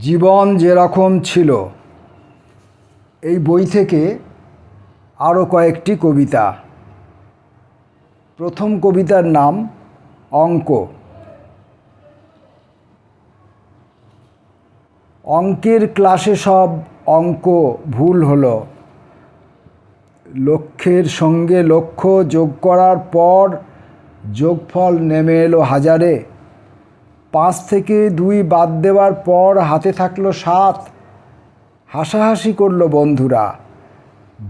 জীবন যেরকম ছিল। এই বই থেকে আরও কয়েকটি কবিতা। প্রথম কবিতার নাম অঙ্ক। অঙ্কের ক্লাসে সব অঙ্ক ভুল হলো। লক্ষ্যের সঙ্গে লক্ষ্য যোগ করার পর যোগফল নেমে এলো হাজারে। পাঁচ থেকে দুই বাদ দেওয়ার পর হাতে থাকল সাত। হাসাহাসি করল বন্ধুরা।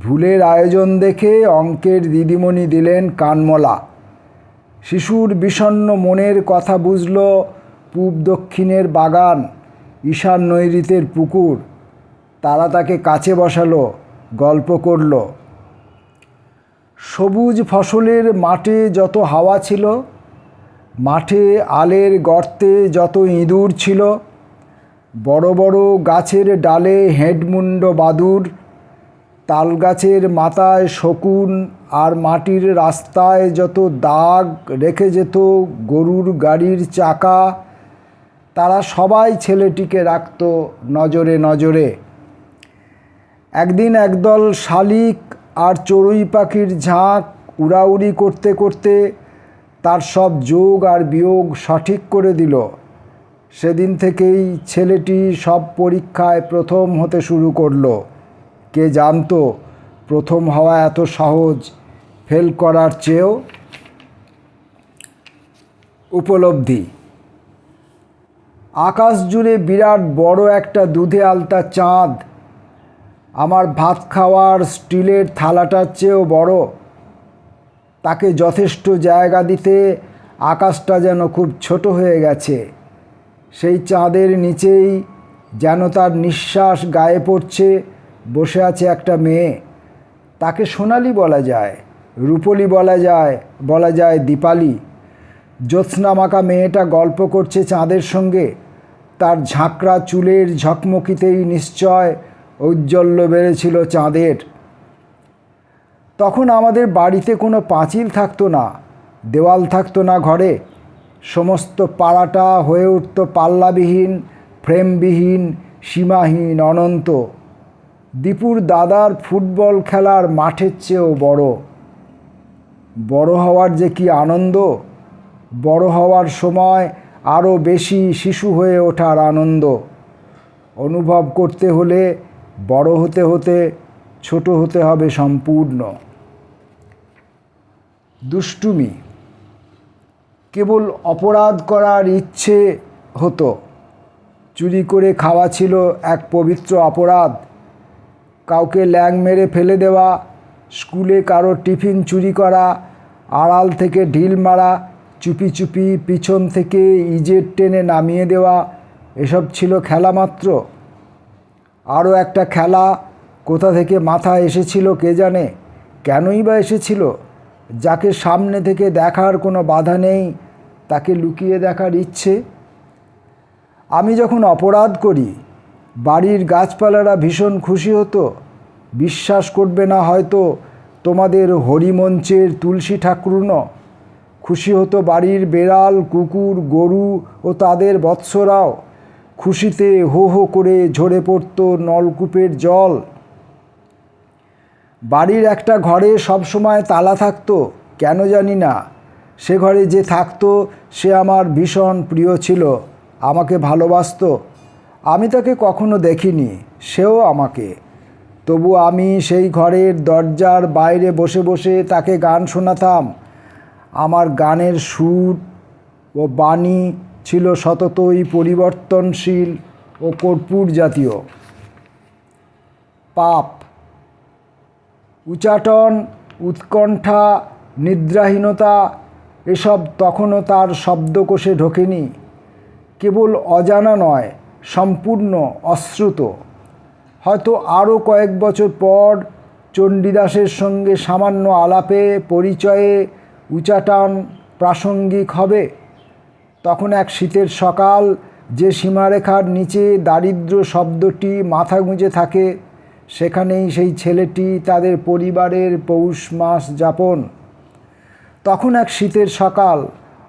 ভুলের আয়োজন দেখে অঙ্কের দিদিমণি দিলেন কানমলা। শিশুর বিষণ্ণ মনের কথা বুঝল পূব দক্ষিণের বাগান, ঈশান নৈরিতের পুকুর। তারা তাকে কাছে বসালো, গল্প করল। সবুজ ফসলের মাঠে যত হাওয়া ছিল মাঠে আলের গর্তে যত ইঁদুর ছিল, বড় বড় গাছের ডালে হেডমুন্ড বাদুর তাল গাছের মাথায় শকুন আর মাটির রাস্তায় যত দাগ রেখে যেত গরুর গাড়ির চাকা, তারা সবাই ছেলেটিকে রাখত নজরে নজরে। একদিন একদল শালিক আর চড়ুই পাখির ঝাঁক উড়াউড়ি করতে করতে তার সব যোগ আর বিয়োগ সঠিক করে দিল। সেদিন থেকেই ছেলেটি সব পরীক্ষায় প্রথম হতে শুরু করল। কে জানতো, প্রথম হওয়া এত সহজ, ফেল করার চেয়েও উপলব্ধি। আকাশ জুড়ে বিরাট বড় একটা দুধে আলতা চাঁদ। আমার ভাত খাওয়ার স্টিলের থালাটার চেয়েও বড়। তাকে যথেষ্ট জায়গা দিতে আকাশটা যেন খুব ছোট হয়ে গেছে। সেই চাঁদের নিচেই যেন তার নিঃশ্বাস গায়ে পড়ছে, বসে আছে একটা মেয়ে। তাকে সোনালি বলা যায়, রূপলি বলা যায় বলা যায় দীপালি। জ্যোৎস্নামাকা মেয়েটা গল্প করছে চাঁদের সঙ্গে। তার ঝাঁকড়া চুলের ঝকমকিতেই নিশ্চয় ঔজ্জ্বল্য বেড়েছিল চাঁদের। তখন আমাদের বাড়িতে কোনো পাঁচিল থাকতো না, দেওয়াল থাকতো না ঘরে। সমস্ত পাড়াটা হয়ে উঠত পাল্লাবিহীন, ফ্রেমবিহীন, সীমাহীন, অনন্ত। দীপুর দাদার ফুটবল খেলার মাঠের চেয়েও বড়। বড় হওয়ার যে কি আনন্দ? বড় হওয়ার সময় আরও বেশি শিশু হয়ে ওঠার আনন্দ। অনুভব করতে হলে বড় হতে হতে ছোট হতে হবে সম্পূর্ণ। দুষ্টুমি। কেবল অপরাধ করার ইচ্ছে হতো। চুরি করে খাওয়া ছিল এক পবিত্র অপরাধ। কাউকে ল্যাং মেরে ফেলে দেওয়া, স্কুলে কারও টিফিন চুরি করা, আড়াল থেকে ঢিল মারা, চুপি চুপি পিছন থেকে ইজের টেনে নামিয়ে দেওয়া, এসব ছিল খেলা মাত্র। আরও একটা খেলা কোথা থেকে মাথা এসেছিল কে জানে? কেনই বা এসেছিল? যাকে সামনে থেকে দেখার কোনো বাধা নেই, তাকে লুকিয়ে দেখার ইচ্ছে। আমি যখন অপরাধ করি, বাড়ির গাছপালারা ভীষণ খুশি হতো। বিশ্বাস করবে না হয়তো তোমাদের হরিমঞ্চের তুলসী ঠাকুরুনও। খুশি হতো বাড়ির বেড়াল, কুকুর, গরু ও তাদের বৎসরাও। খুশিতে হো হো করে ঝরে পড়তো নলকূপের জল। বাড়ির একটা ঘরে সবসময় তালা থাকতো, কেন জানি না। সে ঘরে যে থাকতো, সে আমার ভীষণ প্রিয় ছিল, আমাকে ভালোবাসতো। আমি তাকে কখনো দেখিনি, সেও আমাকে। তবু আমি সেই ঘরের দরজার বাইরে বসে বসে তাকে গান শোনাতাম। আমার গানের সুর ও বাণী ছিল সততই পরিবর্তনশীল ও কর্পূর জাতীয়। পাপ। উচাটন, উৎকণ্ঠা, নিদ্রাহীনতা, এসব তখনও তার শব্দকোষে ঢোকেনি। কেবল অজানা নয়, সম্পূর্ণ অশ্রুত। হয়তো আরও কয়েক বছর পর চণ্ডীদাসের সঙ্গে সামান্য আলাপে, পরিচয়ে উচাটান প্রাসঙ্গিক হবে। তখন এক শীতের সকাল যে সীমারেখার নিচে দারিদ্র শব্দটি মাথা গুঁজে থাকে সেখানেই সেই ছেলেটি তাদের পরিবারের পৌষ মাস যাপন। তখন এক শীতের সকাল,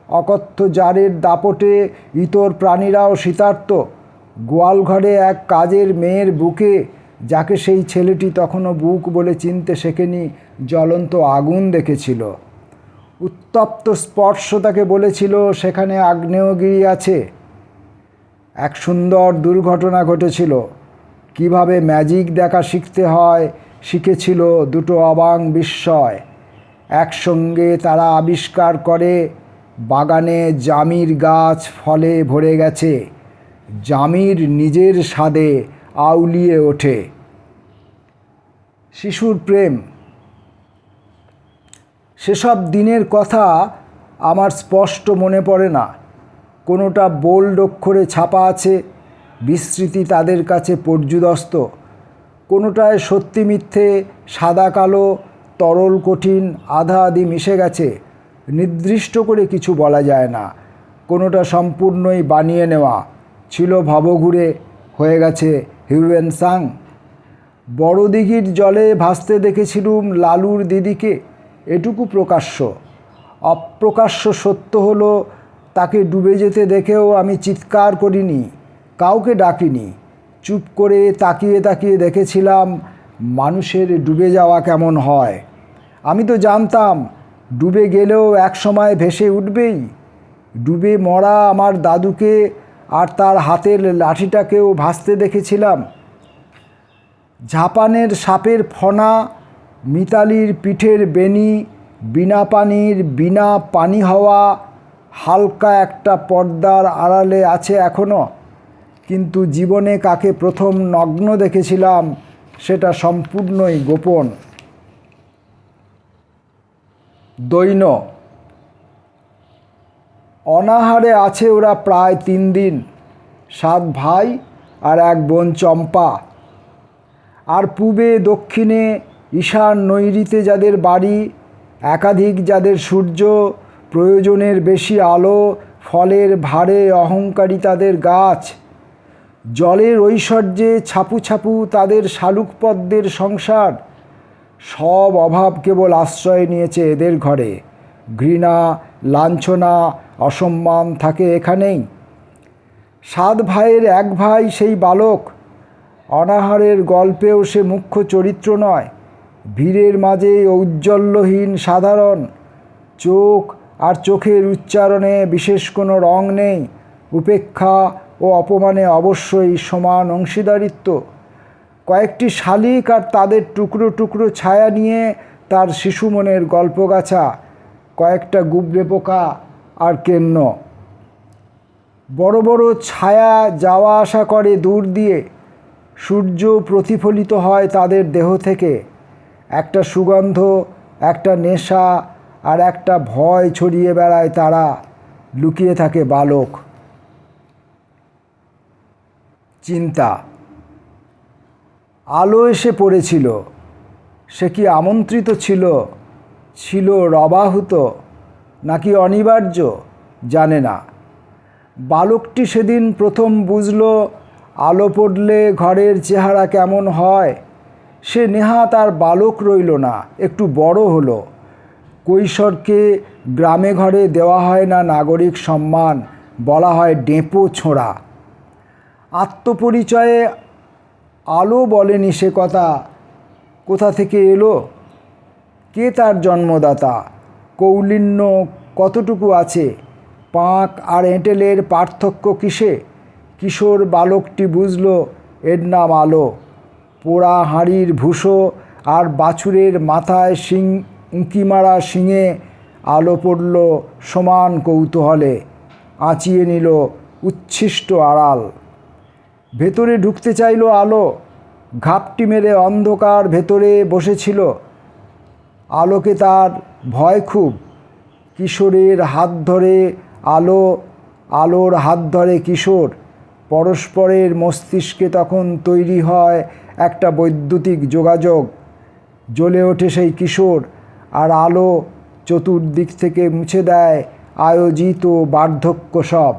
অকথ্য জারের দাপটে ইতর প্রাণীরাও শীতার্ত গোয়ালঘরে এক কাজের মেয়ের বুকে, যাকে সেই ছেলেটি তখনও বুক বলে চিনতে শেখেনি, জ্বলন্ত আগুন দেখেছিল। উত্তপ্ত স্পর্শ তাকে বলেছিল, সেখানে আগ্নেয়গিরি আছে। এক সুন্দর দুর্ঘটনা ঘটেছিল। কীভাবে ম্যাজিক দেখা শিখতে হয়, শিখেছিল দুটো অবাং বিস্ময়। একসঙ্গে তারা আবিষ্কার করে, বাগানে জামির গাছ ফলে ভরে গেছে। জামির নিজের স্বাদে আউলিয়ে ওঠে। শিশুর প্রেম। সেসব দিনের কথা আমার স্পষ্ট মনে পড়ে না। কোনোটা বোল্ড অক্ষরে ছাপা আছে বিস্মৃতি তাদের কাছে পর্যুদস্ত। কোনোটায় সত্যি মিথ্যে, সাদা কালো, তরল, কঠিন, আধা আধি মিশে গেছে, নির্দিষ্ট করে কিছু বলা যায় না। কোনোটা সম্পূর্ণই বানিয়ে নেওয়া ছিল ভবঘুরে হয়ে গেছে হিউয়েন সাং। বড় দিঘির জলে ভাসতে দেখেছিলুম লালুর দিদিকে, এটুকু প্রকাশ্য। অপ্রকাশ্য সত্য হলো, তাকে ডুবে যেতে দেখেও আমি চিৎকার করিনি। কাউকে ডাকিনি। চুপ করে তাকিয়ে তাকিয়ে দেখেছিলাম মানুষের ডুবে যাওয়া কেমন হয়। আমি তো জানতাম, ডুবে গেলেও এক সময় ভেসে উঠবেই। ডুবে মরা আমার দাদুকে আর তার হাতের লাঠিটাকেও ভাসতে দেখেছিলাম। ঝাপানের সাপের ফনা, মিতালির পিঠের বেনি বিনা পানির বিনা পানি হওয়া, হালকা একটা পর্দার আড়ালে আছে এখনও কিন্তু জীবনে কাকে প্রথম নগ্ন দেখেছিলাম, সেটা সম্পূর্ণই গোপন। দৈন। অনাহারে আছে ওরা প্রায় তিন দিন, সাত ভাই আর এক বোন চম্পা। আর পূবে, দক্ষিণে ঈশান নৈরিতে যাদের বাড়ি, একাধিক যাদের সূর্য, প্রয়োজনের বেশি আলো, ফলের ভারে অহংকারী তাদের গাছ। জলের ঐশ্বর্যে ছাপু ছাপু তাদের শালুক পদ্মের সংসার। সব অভাব কেবল আশ্রয় নিয়েছে এদের ঘরে। ঘৃণা, লাঞ্ছনা, অসম্মান থাকে এখানেই। সাত ভাইয়ের এক ভাই সেই বালক। অনাহারের গল্পেও সে মুখ্য চরিত্র নয়। ভিড়ের মাঝে ঔজ্জ্বল্যহীন সাধারণ। চোখ আর চোখের উচ্চারণে বিশেষ কোনো রং নেই। উপেক্ষা ও অপমানে অবশ্যই সমান অংশীদারিত্ব। কয়েকটি শালিক আর তাদের টুকরো টুকরো ছায়া নিয়ে তার শিশু মনের গল্পগাছা কয়েকটা গুবরে পোকা আর কেন্ন। বড় বড় ছায়া যাওয়া আসা করে দূর দিয়ে সূর্য প্রতিফলিত হয় তাদের দেহ থেকে। একটা সুগন্ধ, একটা নেশা আর একটা ভয় ছড়িয়ে বেড়ায় তারা। লুকিয়ে থাকে বালক। চিন্তা। আলো এসে পড়েছিল। সে কি আমন্ত্রিত ছিল? ছিল রবাহুত? নাকি অনিবার্য? জানে না। বালকটি সেদিন প্রথম বুঝল, আলো পড়লে ঘরের চেহারা কেমন হয়। সে নেহা তার বালক রইল না, একটু বড় হলো। কৈশোরকে গ্রামে ঘরে দেওয়া হয় না নাগরিক সম্মান, বলা হয় ডেপো ছোঁড়া। আত্মপরিচয়ে আলো বলেনি সে কথা। কোথা থেকে এলো? কে তার জন্মদাতা? কৌলিন্য কতটুকু আছে? পাঁক আর এঁটেলের পার্থক্য কিসে? কিশোর বালকটি বুঝল, এর নাম আলো। পোড়া হাঁড়ির ভুষো আর বাছুরের মাথায় শিং, উঁকি মারা শিঙে আলো পড়ল সমান কৌতূহলে। আঁচিয়ে নিল উচ্ছিষ্ট আড়াল। ভেতরে ঢুকতে চাইল আলো। ঘাপটি মেরে অন্ধকার ভেতরে বসেছিল। আলোকে তার ভয় খুব। কিশোরের হাত ধরে আলো, আলোর হাত ধরে কিশোর। পরস্পরের মস্তিষ্কে তখন তৈরি হয় একটা বৈদ্যুতিক যোগাযোগ। জ্বলে ওঠে সেই কিশোর আর আলো চতুর্দিক থেকে মুছে দেয় আয়োজিত বার্ধক্য সব।